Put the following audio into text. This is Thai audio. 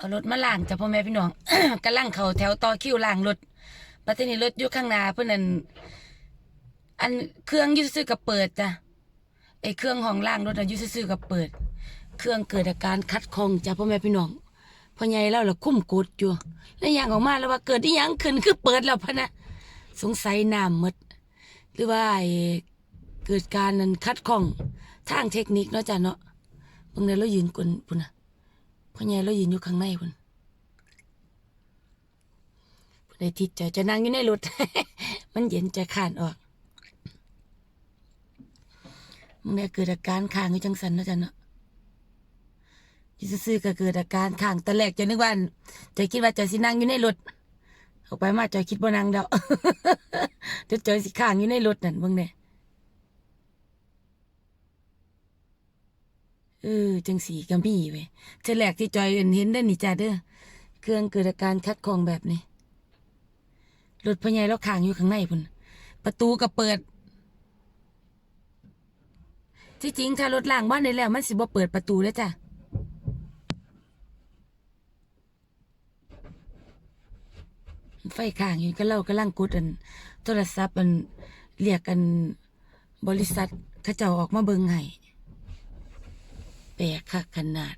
เอารถมาล่างจ้ะพ่อแม่พี่น้องกำลังเขาแถวต่อคิวล่างรถปัตตานีรถอยู่ข้างหน้าเพื่อนนั่นอันเครื่องยูซื่อกับเปิดจ้ะไอเครื่องห้องล่างรถน่ะยูซื่อกับเปิด เครื่องเกิดอาการคัดคองจ้ะพ่อแม่พี่น้องพ่อใหญ่แล้วล่ะคุ้มกดอยู่แล้วอย่างออกมาแล้วว่าเกิดที่ยังขึ้นคือเปิดแล้วพะนะสงสัยน้ำมด หรือว่าไอเกิดการนั้นคัดข้องทางเทคนิคเนาะจ้ะเนาะบางเดือนเรายืนกลนพุ่นนะ พ่อใหญ่เรายืนอยู่ข้างในพุ่นพุ่นไอ้ทิศจะจะนั่งอยู่ในรถ มันเย็นจะขานออกบางเดือนเกิดอาการค้างอยู่จังสันนะจ้ะเนาะยู่ซื่อก็เกิดอาการค้างตอนแรกจะนึกว่าจะคิดว่าจะสินั่งอยู่ในรถออกไปมาจอยคิดว่านั่งเดาเดี๋ยวจอยสิค้างอยู่ในรถนั่นเบิ่งเนี่ย เออ จังสีก็มีเว้ยเธอแรกที่จอยเห็นเห็นได้นี่จ้าเด้อ เครื่องเกิดอาการคัดคองแบบนี้ รถพญายแล้วค้างอยู่ข้างในพุ่น ประตูก็เปิด ที่จริงถ้ารถล่างบ้านได้แล้ว มันสิบ่เปิดประตูแล้วจ้ะ ไฟค้างอยู่ก็เล่ากำลังกดอัน โทรศัพท์อันเรียกกันบริษัทเขาเจ้าออกมาเบิ่งให้ แปลกคักขนาด